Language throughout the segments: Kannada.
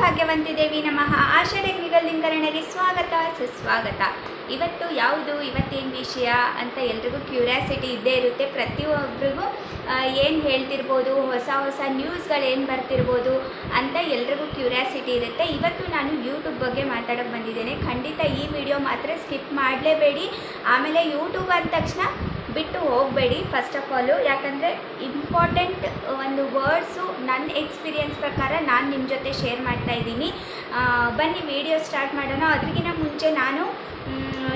ಭಾಗ್ಯವಂತಿ ದೇವಿ ನಮಃ ಆಷಾಢಗ್ನಿಗಳ ಲಿಂಗರಣೆಗೆ ಸ್ವಾಗತ, ಸುಸ್ವಾಗತ. ಇವತ್ತು ಯಾವುದು, ಇವತ್ತೇನು ವಿಷಯ ಅಂತ ಎಲ್ರಿಗೂ ಕ್ಯೂರಿಯಾಸಿಟಿ ಇದ್ದೇ ಇರುತ್ತೆ. ಪ್ರತಿಯೊಬ್ಬರಿಗೂ ಏನು ಹೇಳ್ತಿರ್ಬೋದು, ಹೊಸ ಹೊಸ ನ್ಯೂಸ್ಗಳೇನು ಬರ್ತಿರ್ಬೋದು ಅಂತ ಎಲ್ರಿಗೂ ಕ್ಯೂರಿಯಾಸಿಟಿ ಇರುತ್ತೆ. ಇವತ್ತು ನಾನು ಯೂಟ್ಯೂಬ್ ಬಗ್ಗೆ ಮಾತಾಡೋಕ್ಕೆ ಬಂದಿದ್ದೇನೆ. ಖಂಡಿತ ಈ ವಿಡಿಯೋ ಮಾತ್ರ ಸ್ಕಿಪ್ ಮಾಡಲೇಬೇಡಿ. ಆಮೇಲೆ ಯೂಟ್ಯೂಬ್ ಅಂದ ತಕ್ಷಣ ಬಿಟ್ಟು ಹೋಗಬೇಡಿ ಫಸ್ಟ್ ಆಫ್ ಆಲು ಯಾಕಂದರೆ ಇಂಪಾರ್ಟೆಂಟ್ ಒಂದು ವರ್ಡ್ಸು ನನ್ನ ಎಕ್ಸ್ಪೀರಿಯೆನ್ಸ್ ಪ್ರಕಾರ ನಾನು ನಿಮ್ಮ ಜೊತೆ ಶೇರ್ ಮಾಡ್ತಾ ಇದ್ದೀನಿ. ಬನ್ನಿ ವಿಡಿಯೋ ಸ್ಟಾರ್ಟ್ ಮಾಡೋಣ. ಅದ್ರಿಗಿಂತ ಮುಂಚೆ ನಾನು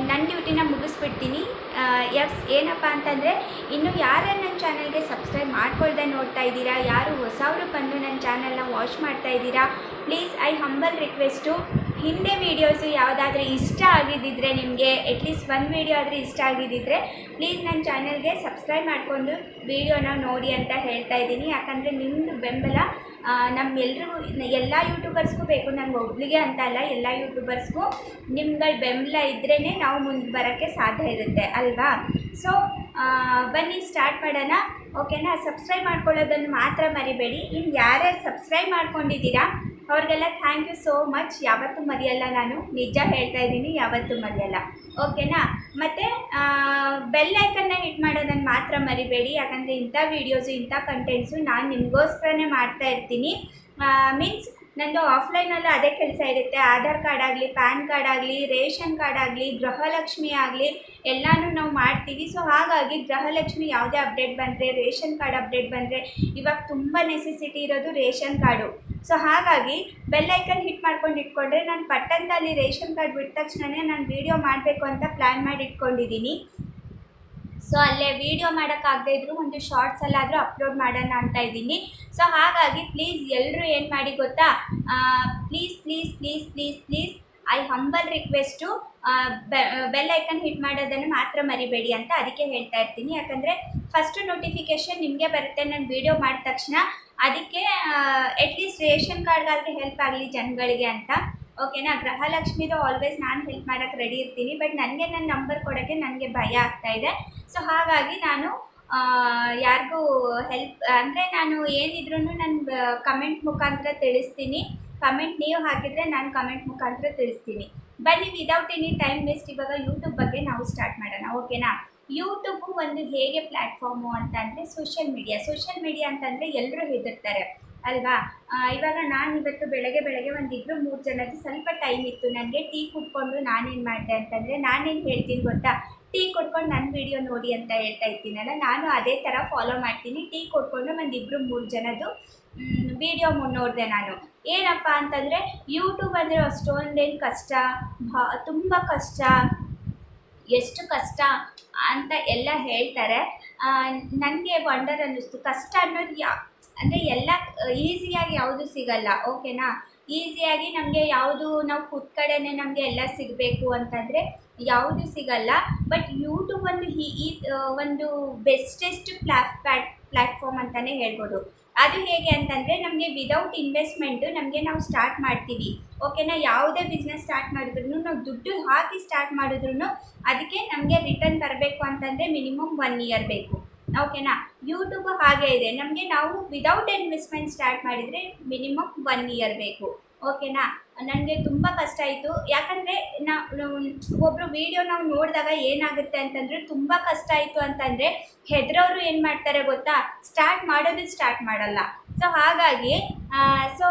ನನ್ನ ಡ್ಯೂಟಿನ ಮುಗಿಸ್ಬಿಡ್ತೀನಿ. ಎಸ್ ಏನಪ್ಪ ಅಂತಂದರೆ ಇನ್ನು ಯಾರ್ಯಾರು ನನ್ನ ಚಾನಲ್ಗೆ ಸಬ್ಸ್ಕ್ರೈಬ್ ಮಾಡ್ಕೊಳ್ದೆ ನೋಡ್ತಾ ಇದ್ದೀರಾ, ಯಾರು ಹೊಸವರು ಬಂದು ನನ್ನ ಚಾನಲ್ನ ವಾಚ್ ಮಾಡ್ತಾ ಇದ್ದೀರಾ ಪ್ಲೀಸ್ ಐ ಹಂಬಲ್ ರಿಕ್ವೆಸ್ಟು ಹಿಂದೆ ವೀಡಿಯೋಸು ಯಾವುದಾದ್ರೂ ಇಷ್ಟ ಆಗಿದ್ದಿದ್ರೆ ನಿಮಗೆ ಅಟ್ಲೀಸ್ಟ್ ಒಂದು ವೀಡಿಯೋ ಆದರೆ ಇಷ್ಟ ಆಗಿದ್ದಿದ್ರೆ ಪ್ಲೀಸ್ ನನ್ನ ಚಾನಲ್ಗೆ ಸಬ್ಸ್ಕ್ರೈಬ್ ಮಾಡಿಕೊಂಡು ವೀಡಿಯೋನ ನೋಡಿ ಅಂತ ಹೇಳ್ತಾ ಇದ್ದೀನಿ. ಯಾಕಂದರೆ ನಿಮ್ಮದು ಬೆಂಬಲ ನಮ್ಮೆಲ್ರಿಗೂ, ಎಲ್ಲ ಯೂಟ್ಯೂಬರ್ಸ್ಗೂ ಬೇಕು. ನಂಗೆ ಒಬ್ಬಳಿಗೆ ಅಂತ ಅಲ್ಲ, ಎಲ್ಲ ಯೂಟ್ಯೂಬರ್ಸ್ಗೂ ನಿಮ್ಗಳ ಬೆಂಬಲ ಇದ್ರೇ ನಾವು ಮುಂದೆ ಬರೋಕ್ಕೆ ಸಾಧ್ಯ ಇರುತ್ತೆ, ಅಲ್ವಾ? ಸೊ ಬನ್ನಿ ಸ್ಟಾರ್ಟ್ ಮಾಡೋಣ. ಓಕೆನಾ ಸಬ್ಸ್ಕ್ರೈಬ್ ಮಾಡ್ಕೊಳ್ಳೋದನ್ನು ಮಾತ್ರ ಮರಿಬೇಡಿ. ಇನ್ನು ಯಾರ್ಯಾರು ಸಬ್ಸ್ಕ್ರೈಬ್ ಮಾಡ್ಕೊಂಡಿದ್ದೀರಾ ಅವ್ರಿಗೆಲ್ಲ ಥ್ಯಾಂಕ್ ಯು ಸೋ ಮಚ್ ಯಾವತ್ತೂ ಮರೆಯಲ್ಲ ನಾನು. ನಿಜ ಹೇಳ್ತಾ ಇದ್ದೀನಿ, ಯಾವತ್ತೂ ಮರೆಯಲ್ಲ. ಓಕೆನಾ ಮತ್ತು ಬೆಲ್ ಐಕನ್ನ ಹಿಟ್ ಮಾಡೋದನ್ನು ಮಾತ್ರ ಮರಿಬೇಡಿ. ಯಾಕಂದರೆ ಇಂಥ ವೀಡಿಯೋಸು ಇಂಥ ಕಂಟೆಂಟ್ಸು ನಾನು ನಿಮಗೋಸ್ಕರನೇ ಮಾಡ್ತಾ ಇರ್ತೀನಿ. ಮೀನ್ಸ್ ನಂದು ಆಫ್ಲೈನಲ್ಲೂ ಅದೇ ಕೆಲಸ ಇರುತ್ತೆ. ಆಧಾರ್ ಕಾರ್ಡ್ ಆಗಲಿ ಪ್ಯಾನ್ ಕಾರ್ಡ್ ಆಗಲಿ, ರೇಷನ್ ಕಾರ್ಡ್ ಆಗಲಿ, ಗೃಹಲಕ್ಷ್ಮಿ ಆಗಲಿ, ಎಲ್ಲನೂ ನಾವು ಮಾಡ್ತೀವಿ. ಸೊ ಹಾಗಾಗಿ ಗೃಹಲಕ್ಷ್ಮಿ ಯಾವುದೇ ಅಪ್ಡೇಟ್ ಬಂದರೆ, ರೇಷನ್ ಕಾರ್ಡ್ ಅಪ್ಡೇಟ್ ಬಂದರೆ ಇವಾಗ ತುಂಬ ನೆಸೆಸಿಟಿ ಇರೋದು ರೇಷನ್ ಕಾರ್ಡು ಸೊ ಹಾಗಾಗಿ ಬೆಲ್ ಐಕನ್ ಹಿಟ್ ಮಾಡ್ಕೊಂಡು ಇಟ್ಕೊಂಡ್ರೆ ನಾನು ಪಟ್ಟಣದಲ್ಲಿ ರೇಷನ್ ಕಾರ್ಡ್ ಬಿಟ್ಟ ತಕ್ಷಣವೇ ನಾನು ವೀಡಿಯೋ ಮಾಡಬೇಕು ಅಂತ ಪ್ಲ್ಯಾನ್ ಮಾಡಿ ಇಟ್ಕೊಂಡಿದ್ದೀನಿ ಸೊ ಅಲ್ಲೇ ವೀಡಿಯೋ ಮಾಡೋಕ್ಕಾಗದೇ ಇದ್ರೂ ಒಂದು ಶಾರ್ಟ್ಸಲ್ಲಾದರೂ ಅಪ್ಲೋಡ್ ಮಾಡೋಣ ಅಂತ ಇದ್ದೀನಿ. ಸೊ ಹಾಗಾಗಿ ಪ್ಲೀಸ್ ಎಲ್ಲರೂ ಏನು ಮಾಡಿ ಗೊತ್ತಾ? Please please please please please I humble request bell icon hit ಮಾಡೋದನ್ನು ಮಾತ್ರ ಮರಿಬೇಡಿ ಅಂತ ಅದಕ್ಕೆ ಹೇಳ್ತಾ ಇರ್ತೀನಿ. ಯಾಕಂದರೆ ಫಸ್ಟ್ ನೋಟಿಫಿಕೇಷನ್ ನಿಮಗೆ ಬರುತ್ತೆ. ನಾನು ವೀಡಿಯೋ ಮಾಡಿದ ತಕ್ಷಣ ಅದಕ್ಕೆ ಅಟ್ಲೀಸ್ಟ್ ರೇಷನ್ ಕಾರ್ಡ್ಗಾದ್ರೆ ಹೆಲ್ಪ್ ಆಗಲಿ ಜನಗಳಿಗೆ ಅಂತ. ಓಕೆನಾ ಗೃಹಲಕ್ಷ್ಮಿದು ಆಲ್ವೇಸ್ ನಾನು ಹೆಲ್ಪ್ ಮಾಡೋಕ್ಕೆ ರೆಡಿ ಇರ್ತೀನಿ ಬಟ್ ನನಗೆ ನನ್ನ ನಂಬರ್ ಕೊಡೋಕ್ಕೆ ನನಗೆ ಭಯ ಆಗ್ತಾ ಇದೆ. ಸೊ ಹಾಗಾಗಿ ನಾನು ಯಾರಿಗೂ ಹೆಲ್ಪ್ ಅಂದರೆ ನಾನು ಏನಿದ್ರೂ ನಾನು ಕಮೆಂಟ್ ಮುಖಾಂತರ ತಿಳಿಸ್ತೀನಿ. ಕಮೆಂಟ್ ನೀವು ಹಾಕಿದರೆ ನಾನು ಕಮೆಂಟ್ ಮುಖಾಂತರ ತಿಳಿಸ್ತೀನಿ. ಬನ್ನಿ ವಿದೌಟ್ ಎನಿ ಟೈಮ್ ವೇಸ್ಟ್ ಇವಾಗ ಯೂಟ್ಯೂಬ್ ಬಗ್ಗೆ ನಾವು ಸ್ಟಾರ್ಟ್ ಮಾಡೋಣ. ಓಕೆನಾ ಯೂಟ್ಯೂಬು ಒಂದು ಹೇಗೆ ಪ್ಲ್ಯಾಟ್ಫಾರ್ಮು ಅಂತಂದರೆ ಸೋಷಿಯಲ್ ಮೀಡಿಯಾ. ಸೋಷಿಯಲ್ ಮೀಡಿಯಾ ಅಂತಂದರೆ ಎಲ್ಲರೂ ಹೆದರ್ತಾರೆ, ಅಲ್ವಾ? ಇವಾಗ ನಾನು ಇವತ್ತು ಬೆಳಗ್ಗೆ ಬೆಳಗ್ಗೆ ಒಂದಿಬ್ರು ಮೂರು ಜನಕ್ಕೆ ಸ್ವಲ್ಪ ಟೈಮ್ ಇತ್ತು ನನಗೆ ಟೀ ಕುಡ್ಕೊಂಡು ನಾನೇನು ಮಾಡಿದೆ ಅಂತಂದರೆ ನಾನೇನು ಹೇಳ್ತೀನಿ ಗೊತ್ತಾ? ಟೀ ಕೊಡ್ಕೊಂಡು ನನ್ನ ವಿಡಿಯೋ ನೋಡಿ ಅಂತ ಹೇಳ್ತಾ ಇದ್ದೀನಲ್ಲ, ನಾನು ಅದೇ ಥರ ಫಾಲೋ ಮಾಡ್ತೀನಿ. ಟೀ ಕೊಡ್ಕೊಂಡು ಒಂದಿಬ್ಬರು ಮೂರು ಜನದ್ದು ವಿಡಿಯೋ ನೋಡಿದೆ ನಾನು. ಏನಪ್ಪ ಅಂತಂದರೆ ಯೂಟ್ಯೂಬ್ ಅಂದರೆ ಅಷ್ಟೊಂದೇನು ಕಷ್ಟ ಭಾ ತುಂಬ ಕಷ್ಟ. ಎಷ್ಟು ಕಷ್ಟ ಅಂತ ಎಲ್ಲ ಹೇಳ್ತಾರೆ. ನನಗೆ ವಂಡರ್ ಅನ್ನಿಸ್ತು. ಕಷ್ಟ ಅನ್ನೋದು ಯಾ, ಅಂದರೆ ಎಲ್ಲ ಈಸಿಯಾಗಿ ಯಾವುದು ಸಿಗಲ್ಲ ಓಕೆನಾ ಈಸಿಯಾಗಿ ನಮಗೆ ಯಾವುದು, ನಾವು ಕುತ್ಕಡೆ ನಮಗೆ ಎಲ್ಲ ಸಿಗಬೇಕು ಅಂತಂದರೆ ಯಾವುದು ಸಿಗಲ್ಲ. ಬಟ್ ಯೂಟ್ಯೂಬ್ ಒಂದು ಈ ಒಂದು ಬೆಸ್ಟೆಸ್ಟ್ ಪ್ಲಾಟ್ ಪ್ಲಾಟ್ಫಾರ್ಮ್ ಅಂತಲೇ ಹೇಳ್ಬೋದು. ಅದು ಹೇಗೆ ಅಂತಂದರೆ ನಮಗೆ ವಿದೌಟ್ ಇನ್ವೆಸ್ಟ್ಮೆಂಟು ನಮಗೆ ನಾವು ಸ್ಟಾರ್ಟ್ ಮಾಡ್ತೀವಿ. ಓಕೆನಾ ಯಾವುದೇ ಬಿಸ್ನೆಸ್ ಸ್ಟಾರ್ಟ್ ಮಾಡಿದ್ರು ನಾವು ದುಡ್ಡು ಹಾಕಿ ಸ್ಟಾರ್ಟ್ ಮಾಡಿದ್ರು ಅದಕ್ಕೆ ನಮಗೆ ರಿಟರ್ನ್ ಬರಬೇಕು ಅಂತಂದರೆ ಮಿನಿಮಮ್ ಒನ್ ಇಯರ್ ಬೇಕು. ಓಕೆನಾ ಯೂಟ್ಯೂಬ್ ಹಾಗೆ ಇದೆ. ನಮಗೆ ನಾವು ವಿದೌಟ್ ಇನ್ವೆಸ್ಟ್ಮೆಂಟ್ ಸ್ಟಾರ್ಟ್ ಮಾಡಿದರೆ ಮಿನಿಮಮ್ ಒನ್ ಇಯರ್ ಬೇಕು. ಓಕೆನಾ ನನಗೆ ತುಂಬ ಕಷ್ಟ ಆಯಿತು. ಯಾಕಂದರೆ ನಾವು ಒಬ್ಬರು ವಿಡಿಯೋ ನಾವು ನೋಡಿದಾಗ ಏನಾಗುತ್ತೆ ಅಂತಂದರೆ ತುಂಬ ಕಷ್ಟ ಆಯಿತು ಅಂತಂದರೆ ಹೆದರೋರು ಏನು ಮಾಡ್ತಾರೆ ಗೊತ್ತಾ? ಸ್ಟಾರ್ಟ್ ಮಾಡೋದು ಸ್ಟಾರ್ಟ್ ಮಾಡಲ್ಲ. ಸೊ ಹಾಗಾಗಿ ಸೊ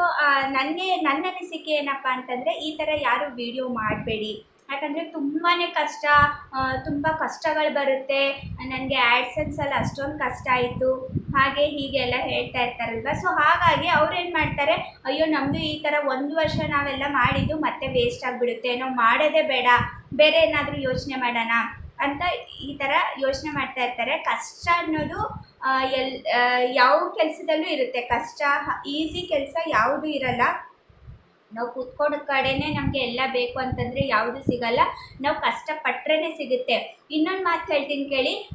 ನನಗೆ ನನ್ನ ಅನಿಸಿಕೆ ಏನಪ್ಪ ಅಂತಂದರೆ ಈ ಥರ ಯಾರು ವಿಡಿಯೋ ಮಾಡಬೇಡಿ. ಯಾಕಂದರೆ ತುಂಬಾ ಕಷ್ಟ ತುಂಬ ಕಷ್ಟಗಳು ಬರುತ್ತೆ. ನನಗೆ ಆ್ಯಡ್ಸೆನ್ಸಲ್ಲಿ ಅಷ್ಟೊಂದು ಕಷ್ಟ ಆಯಿತು. ಹಾಗೆ ಹೀಗೆ ಎಲ್ಲ ಹೇಳ್ತಾ ಇರ್ತಾರಲ್ವ? ಸೊ ಹಾಗಾಗಿ ಅವ್ರೇನು ಮಾಡ್ತಾರೆ, ಅಯ್ಯೋ ನಮ್ಮದು ಈ ಥರ ಒಂದು ವರ್ಷ ನಾವೆಲ್ಲ ಮಾಡಿದ್ದು ಮತ್ತೆ ವೇಸ್ಟ್ ಆಗಿಬಿಡುತ್ತೆ. ನಾವು ಮಾಡೋದೇ ಬೇಡ. ಬೇರೆ ಏನಾದರೂ ಯೋಚನೆ ಮಾಡೋಣ. ಅಂತ ಈ ಥರ ಯೋಚನೆ ಮಾಡ್ತಾ ಇರ್ತಾರೆ. ಕಷ್ಟ ಅನ್ನೋದು ಎಲ್ ಯಾವ ಕೆಲಸದಲ್ಲೂ ಇರುತ್ತೆ. ಕಷ್ಟ, ಈಸಿ ಕೆಲಸ ಯಾವುದೂ ಇರಲ್ಲ. ನಾವು ಕೂತ್ಕೊಂಡ ಕಡೆನೇ ನಮಗೆ ಎಲ್ಲ ಬೇಕು ಅಂತಂದರೆ ಯಾವುದು ಸಿಗಲ್ಲ. ನಾವು ಕಷ್ಟಪಟ್ಟರೆ ಸಿಗುತ್ತೆ. ಇನ್ನೊಂದು ಮಾತು ಹೇಳ್ತೀನಿ ಕೇಳಿ.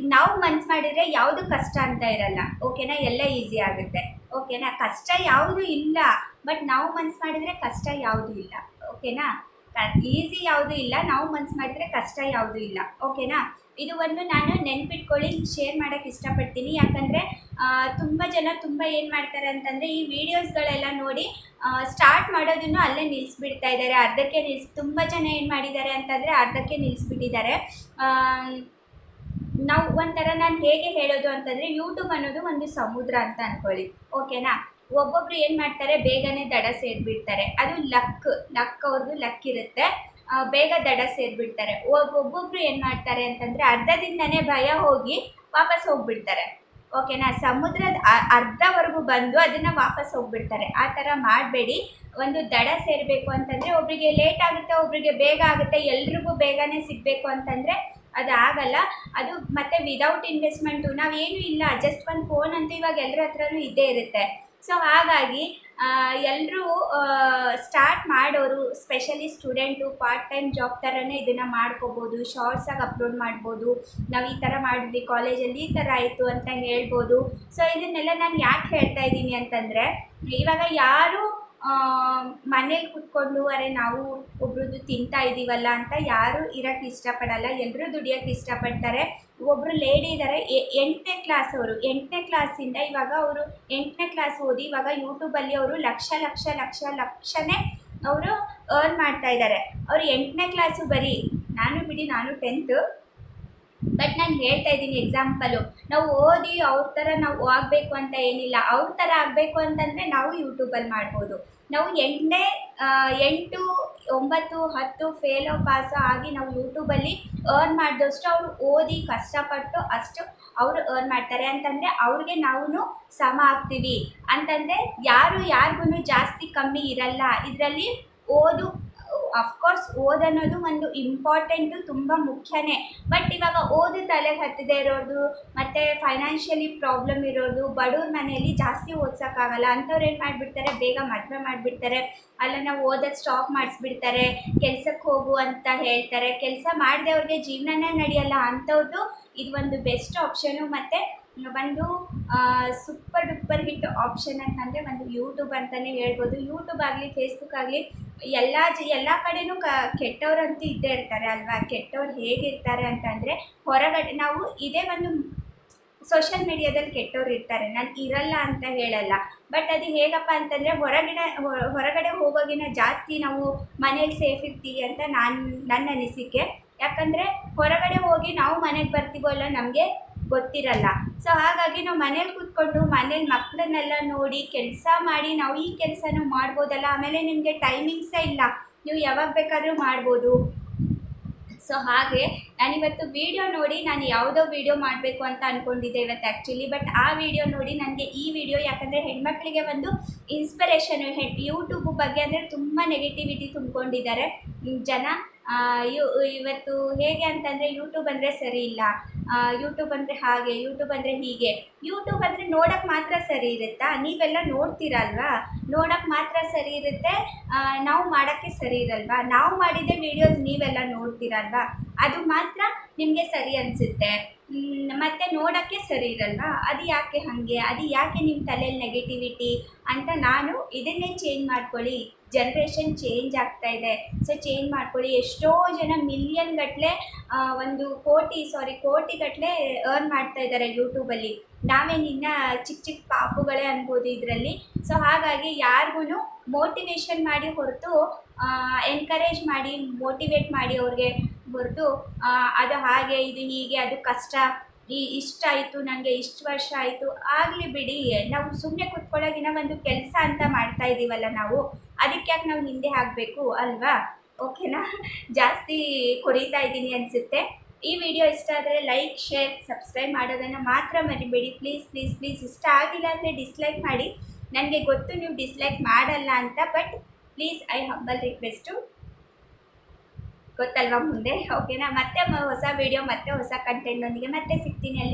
ನಾವು ಮನ್ಸು ಮಾಡಿದರೆ ಯಾವುದು ಕಷ್ಟ ಅಂತ ಇರಲ್ಲ. ಓಕೆನಾ? ಎಲ್ಲ ಈಸಿ ಆಗುತ್ತೆ. ಓಕೆನಾ? ಕಷ್ಟ ಯಾವುದು ಇಲ್ಲ. ಬಟ್ ನಾವು ಮನ್ಸು ಮಾಡಿದರೆ ಕಷ್ಟ ಯಾವುದು ಇಲ್ಲ. ಓಕೆನಾ? ಈಸಿ ಯಾವುದು ಇಲ್ಲ. ನಾವು ಮನ್ಸು ಮಾಡಿದರೆ ಕಷ್ಟ ಯಾವುದು ಇಲ್ಲ. ಓಕೆನಾ? ಇದು ಒಂದು ನಾನು ನೆನ್ಪಿಟ್ಕೊಳ್ಳಿ ಶೇರ್ ಮಾಡೋಕ್ಕೆ ಇಷ್ಟಪಡ್ತೀನಿ. ಯಾಕಂದರೆ ತುಂಬ ಜನ ತುಂಬ ಏನು ಮಾಡ್ತಾರೆ ಅಂತಂದರೆ, ಈ ವೀಡಿಯೋಸ್ಗಳೆಲ್ಲ ನೋಡಿ ಸ್ಟಾರ್ಟ್ ಮಾಡೋದನ್ನು ಅಲ್ಲೇ ನಿಲ್ಲಿಸ್ಬಿಡ್ತಾ ಇದ್ದಾರೆ. ಅರ್ಧಕ್ಕೆ ನಿಲ್ಸ್, ತುಂಬ ಜನ ಏನು ಮಾಡಿದ್ದಾರೆ ಅಂತಂದರೆ, ಅರ್ಧಕ್ಕೆ ನಿಲ್ಲಿಸ್ಬಿಟ್ಟಿದ್ದಾರೆ ನಾವು ಒಂಥರ ನಾನು ಹೇಗೆ ಹೇಳೋದು ಅಂತಂದರೆ ಯೂಟ್ಯೂಬ್ ಅನ್ನೋದು ಒಂದು ಸಮುದ್ರ ಅಂತ ಅಂದ್ಕೊಳ್ಳಿ ಓಕೆನಾ? ಒಬ್ಬೊಬ್ರು ಏನು ಮಾಡ್ತಾರೆ, ಬೇಗನೆ ದಡ ಸೇರಿಬಿಡ್ತಾರೆ. ಅದು ಲಕ್ ಲಕ್ ಅವ್ರದ್ದು ಲಕ್ ಇರುತ್ತೆ. ಬೇಗ ದಡ ಸೇರಿಬಿಡ್ತಾರೆ. ಒಬ್ಬೊಬ್ಬರು ಏನು ಮಾಡ್ತಾರೆ ಅಂತಂದರೆ ಅರ್ಧದಿಂದನೇ ಭಯ ಹೋಗಿ ವಾಪಸ್ ಹೋಗ್ಬಿಡ್ತಾರೆ. ಓಕೆನಾ ಸಮುದ್ರದ ಅರ್ಧವರೆಗೂ ಬಂದು ಅದನ್ನು ವಾಪಸ್ ಹೋಗ್ಬಿಡ್ತಾರೆ. ಆ ಥರ ಮಾಡಬೇಡಿ. ಒಂದು ದಡ ಸೇರಬೇಕು ಅಂತಂದರೆ ಒಬ್ರಿಗೆ ಲೇಟ್ ಆಗುತ್ತೆ, ಒಬ್ರಿಗೆ ಬೇಗ ಆಗುತ್ತೆ, ಎಲ್ರಿಗೂ ಬೇಗನೆ ಸಿಗಬೇಕು ಅಂತಂದರೆ ಅದು ಆಗಲ್ಲ. ಅದು ಮತ್ತು ವಿದೌಟ್ ಇನ್ವೆಸ್ಟ್ಮೆಂಟು ನಾವೇನು ಇಲ್ಲ. ಜಸ್ಟ್ ಒಂದು ಫೋನ್ ಅಂತೂ ಇವಾಗ ಎಲ್ಲರ ಹತ್ರನೂ ಇದ್ದೇ ಇರುತ್ತೆ. ಸೊ ಹಾಗಾಗಿ ಎಲ್ಲರೂ ಸ್ಟಾರ್ಟ್ ಮಾಡೋರು specially student part time job ಥರನೇ ಇದನ್ನು ಮಾಡ್ಕೋಬೋದು ಶಾರ್ಟ್ಸಾಗಿ ಅಪ್ಲೋಡ್ ಮಾಡ್ಬೋದು, ನಾವು ಈ ಥರ ಮಾಡಿದ್ವಿ ಕಾಲೇಜಲ್ಲಿ ಈ ಥರ ಆಯಿತು ಅಂತ ಹೇಳ್ಬೋದು. ಸೊ ಇದನ್ನೆಲ್ಲ ನಾನು ಯಾಕೆ ಹೇಳ್ತಾ ಇದ್ದೀನಿ ಅಂತಂದರೆ, ಇವಾಗ ಯಾರು ಮನೇಲಿ ಕುತ್ಕೊಂಡು, ಅರೆ ನಾವು ಒಬ್ರದ್ದು ತಿಂತಾ ಇದ್ದೀವಲ್ಲ ಅಂತ ಯಾರು ಇರೋಕ್ಕೆ ಇಷ್ಟಪಡಲ್ಲ ಎಲ್ಲರೂ ದುಡಿಯೋಕ್ಕೆ ಇಷ್ಟಪಡ್ತಾರೆ. ಒಬ್ಬರು ಲೇಡಿ ಇದ್ದಾರೆ ಎಂಟನೇ ಕ್ಲಾಸ್ ಅವರು. ಎಂಟನೇ ಕ್ಲಾಸಿಂದ ಇವಾಗ ಅವರು ಎಂಟನೇ ಕ್ಲಾಸ್ ಓದಿ ಇವಾಗ ಯೂಟ್ಯೂಬಲ್ಲಿ ಅವರು ಲಕ್ಷ ಲಕ್ಷ ಲಕ್ಷ, ಲಕ್ಷನೇ ಅವರು ಅರ್ನ್ ಮಾಡ್ತಾ ಇದ್ದಾರೆ ಅವರು ಎಂಟನೇ ಕ್ಲಾಸು ಬರೀ, ನಾನು ಬಿಡಿ, ನಾನು ಟೆಂತು ಬಟ್ ನಾನು ಹೇಳ್ತಾ ಇದ್ದೀನಿ ಎಕ್ಸಾಂಪಲು ನಾವು ಓದಿ ಅವ್ರ ಥರ ನಾವು ಆಗಬೇಕು ಅಂತ ಏನಿಲ್ಲ. ಅವ್ರ ಥರ ಆಗಬೇಕು ಅಂತಂದರೆ ನಾವು ಯೂಟ್ಯೂಬಲ್ಲಿ ಮಾಡ್ಬೋದು. ನಾವು ಎಂಟನೇ ಎಂಟು, ಒಂಬತ್ತು, ಹತ್ತು ಫೇಲೋ ಪಾಸ್ ಆಗಿ ನಾವು ಯೂಟ್ಯೂಬಲ್ಲಿ ಅರ್ನ್ ಮಾಡಿದಷ್ಟು ಅವರು ಓದಿ ಕಷ್ಟಪಟ್ಟು ಅಷ್ಟು ಅವರು ಅರ್ನ್ ಮಾಡ್ತಾರೆ. ಅಂತಂದರೆ ಅವ್ರಿಗೆ ನಾವು ಸಮ ಆಗ್ತೀವಿ. ಅಂತಂದರೆ ಯಾರು ಯಾರಿಗೂ ಜಾಸ್ತಿ ಕಮ್ಮಿ ಇರಲ್ಲ. ಇದರಲ್ಲಿ ಓದು ಅಫ್ಕೋರ್ಸ್ ಓದನ್ನೋದು ಒಂದು ಇಂಪಾರ್ಟೆಂಟು ತುಂಬ ಮುಖ್ಯನೇ. ಬಟ್ ಇವಾಗ ಓದು ತಲೆಗೆ ಹತ್ತದೇ ಇರೋದು, ಮತ್ತು ಫೈನಾನ್ಷಿಯಲಿ ಪ್ರಾಬ್ಲಮ್ ಇರೋದು, ಬಡವ್ರ ಮನೆಯಲ್ಲಿ ಜಾಸ್ತಿ ಓದ್ಸೋಕ್ಕಾಗಲ್ಲ. ಅಂಥವ್ರು ಏನು ಮಾಡಿಬಿಡ್ತಾರೆ? ಬೇಗ ಮದುವೆ ಮಾಡಿಬಿಡ್ತಾರೆ. ಅಲ್ಲ ನಾವು ಓದೋದು ಸ್ಟಾಪ್ ಮಾಡಿಸ್ಬಿಡ್ತಾರೆ. ಕೆಲ್ಸಕ್ಕೆ ಹೋಗು ಅಂತ ಹೇಳ್ತಾರೆ. ಕೆಲಸ ಮಾಡಿದವ್ರಿಗೆ ಜೀವನನೇ ನಡೆಯಲ್ಲ. ಅಂಥವ್ರದ್ದು ಇದು ಒಂದು ಬೆಸ್ಟ್ ಆಪ್ಷನು ಮತ್ತು ಒಂದು ಸೂಪರ್ ಡೂಪರ್ ಹಿಟ್ ಆಪ್ಷನ್ ಅಂತಂದರೆ ಒಂದು ಯೂಟ್ಯೂಬ್ ಅಂತಲೇ ಹೇಳ್ಬೋದು. ಯೂಟ್ಯೂಬ್ ಆಗಲಿ ಫೇಸ್ಬುಕ್ ಆಗಲಿ, ಎಲ್ಲ ಜ, ಎಲ್ಲ ಕಡೆನೂ ಕ, ಕೆಟ್ಟವರಂತೂ ಇದ್ದೇ ಇರ್ತಾರೆ ಅಲ್ವಾ? ಕೆಟ್ಟವ್ರು ಹೇಗಿರ್ತಾರೆ ಅಂತಂದರೆ, ಹೊರಗಡೆ ನಾವು ಇದೇ ಒಂದು ಸೋಷಿಯಲ್ ಮೀಡಿಯಾದಲ್ಲಿ ಕೆಟ್ಟವ್ರು ಇರ್ತಾರೆ. ನಾನು ಇರಲ್ಲ ಅಂತ ಹೇಳಲ್ಲ. ಬಟ್ ಅದು ಹೇಗಪ್ಪ ಅಂತಂದರೆ ಹೊರಗಡೆ ಹೊರಗಡೆ ಹೋಗೋಗಿನ ಜಾಸ್ತಿ ನಾವು ಮನೇಲಿ ಸೇಫ್ ಇರ್ತೀವಿ ಅಂತ ನಾನು ನನ್ನ ಅನಿಸಿಕೆ. ಯಾಕಂದರೆ, ಹೊರಗಡೆ ಹೋಗಿ ನಾವು ಮನೆಗೆ ಬರ್ತೀವೋ ಅಲ್ಲ ನಮಗೆ ಗೊತ್ತಿರಲ್ಲ. ಸೊ ಹಾಗಾಗಿ ನಾವು ಮನೇಲಿ ಕೂತ್ಕೊಂಡು ಮನೇಲಿ ಮಕ್ಕಳನ್ನೆಲ್ಲ ನೋಡಿ ಕೆಲಸ ಮಾಡಿ ನಾವು ಈ ಕೆಲಸನೂ ಮಾಡ್ಬೋದಲ್ಲ. ಆಮೇಲೆ ನಿಮಗೆ ಟೈಮಿಂಗ್ಸೇ ಇಲ್ಲ. ನೀವು ಯಾವಾಗ ಬೇಕಾದರೂ ಮಾಡ್ಬೋದು. ಸೊ ಹಾಗೆ ನಾನಿವತ್ತು ವಿಡಿಯೋ ನೋಡಿ ನಾನು ಯಾವುದೋ ವಿಡಿಯೋ ಮಾಡಬೇಕು ಅಂತ ಅಂದ್ಕೊಂಡಿದ್ದೆ ಇವತ್ತು ಆ್ಯಕ್ಚುಲಿ ಬಟ್ ಆ ವಿಡಿಯೋ ನೋಡಿ ನನಗೆ ಈ ವಿಡಿಯೋ ಯಾಕಂದರೆ ಹೆಣ್ಮಕ್ಳಿಗೆ ಒಂದು ಇನ್ಸ್ಪಿರೇಷನು ಹೆ ಯೂಟ್ಯೂಬ್ ಬಗ್ಗೆ ಅಂದರೆ ತುಂಬ ನೆಗೆಟಿವಿಟಿ ತುಂಬಿಕೊಂಡಿದ್ದಾರೆ. ಜನ ಇವತ್ತು ಹೇಗೆ ಅಂತಂದರೆ ಯೂಟ್ಯೂಬ್ ಅಂದರೆ ಸರಿ ಇಲ್ಲ. ಯೂಟ್ಯೂಬ್ ಅಂದರೆ ಹಾಗೆ ಯೂಟ್ಯೂಬ್ ಅಂದರೆ ಹೀಗೆ. ಯೂಟ್ಯೂಬ್ ಅಂದರೆ ನೋಡೋಕ್ಕೆ ಮಾತ್ರ ಸರಿ ಇರುತ್ತಾ? ನೀವೆಲ್ಲ ನೋಡ್ತೀರಲ್ವಾ? ನೋಡೋಕ್ಕೆ ಮಾತ್ರ ಸರಿ ಇರುತ್ತೆ ನಾವು ಮಾಡೋಕ್ಕೆ ಸರಿ ಇರಲ್ವಾ? ನಾವು ಮಾಡಿದ ವೀಡಿಯೋಸ್ ನೀವೆಲ್ಲ ನೋಡ್ತೀರಲ್ವಾ? ಅದು ಮಾತ್ರ ನಿಮಗೆ ಸರಿ ಅನಿಸುತ್ತೆ. ಮತ್ತು ನೋಡೋಕ್ಕೆ ಸರಿ ಇರಲ್ವಾ? ಅದು ಯಾಕೆ ಹಾಗೆ? ಅದು ಯಾಕೆ ನಿಮ್ಮ ತಲೆಯಲ್ಲಿ ನೆಗೆಟಿವಿಟಿ ಅಂತ ನಾನು ಇದನ್ನೇ ಚೇಂಜ್ ಮಾಡ್ಕೊಳ್ಳಿ. ಜನ್ರೇಷನ್ ಚೇಂಜ್ ಆಗ್ತಾ ಇದೆ. ಸೊ ಚೇಂಜ್ ಮಾಡ್ಕೊಳ್ಳಿ. ಎಷ್ಟೋ ಜನ ಮಿಲಿಯನ್ ಗಟ್ಟಲೆ ಒಂದು ಕೋಟಿ ಸಾರಿ ಕೋಟಿ ಗಟ್ಟಲೆ ಅರ್ನ್ ಮಾಡ್ತಾ ಇದ್ದಾರೆ ಯೂಟ್ಯೂಬಲ್ಲಿ ನಾವೇನಿನ್ನ ಚಿಕ್ಕ ಚಿಕ್ಕ ಪಾಪುಗಳೇ ಅನ್ಬೋದು ಇದರಲ್ಲಿ. ಸೊ ಹಾಗಾಗಿ ಯಾರಿಗೂ ಮೋಟಿವೇಶನ್ ಮಾಡಿ ಹೊರತು ಎನ್ಕರೇಜ್ ಮಾಡಿ ಮೋಟಿವೇಟ್ ಮಾಡಿ ಅವ್ರಿಗೆ ಹೊರತು ಅದು ಹಾಗೆ, ಇದು ಹೀಗೆ, ಅದು ಕಷ್ಟ. ಈ ಇಷ್ಟ ಆಯಿತು ನನಗೆ ಇಷ್ಟು ವರ್ಷ ಆಯಿತು, ಆಗಲಿ ಬಿಡಿ. ನಾವು ಸುಮ್ಮನೆ ಕುತ್ಕೊಳ್ಳೋಗಿನ ಒಂದು ಕೆಲಸ ಅಂತ ಮಾಡ್ತಾ ಇದ್ದೀವಲ್ಲ ನಾವು. ಅದಕ್ಕೆ ಯಾಕೆ ನಾವು ಹಿಂದೆ ಆಗಬೇಕು ಅಲ್ವಾ? ಓಕೆನಾ? ಜಾಸ್ತಿ ಕೊರೀತಾ ಇದ್ದೀನಿ ಅನಿಸುತ್ತೆ. ಈ ವಿಡಿಯೋ ಇಷ್ಟ ಆದರೆ ಲೈಕ್, ಶೇರ್, ಸಬ್ಸ್ಕ್ರೈಬ್ ಮಾಡೋದನ್ನು ಮಾತ್ರ ಮರಿಬೇಡಿ. Please please please. ಇಷ್ಟ ಆಗಿಲ್ಲ ಅಂದರೆ ಡಿಸ್ಲೈಕ್ ಮಾಡಿ. ನನಗೆ ಗೊತ್ತು ನೀವು ಡಿಸ್ಲೈಕ್ ಮಾಡಲ್ಲ ಅಂತ, but please, I humble request. ಗೊತ್ತಲ್ವಾ ಮುಂದೆ? ಓಕೆನಾ ಮತ್ತೆ ಹೊಸ ವಿಡಿಯೋ ಮತ್ತೆ ಹೊಸ ಕಂಟೆಂಟ್ನೊಂದಿಗೆ ಮತ್ತೆ ಸಿಗ್ತೀನಿ ಅಲ್ಲಿ.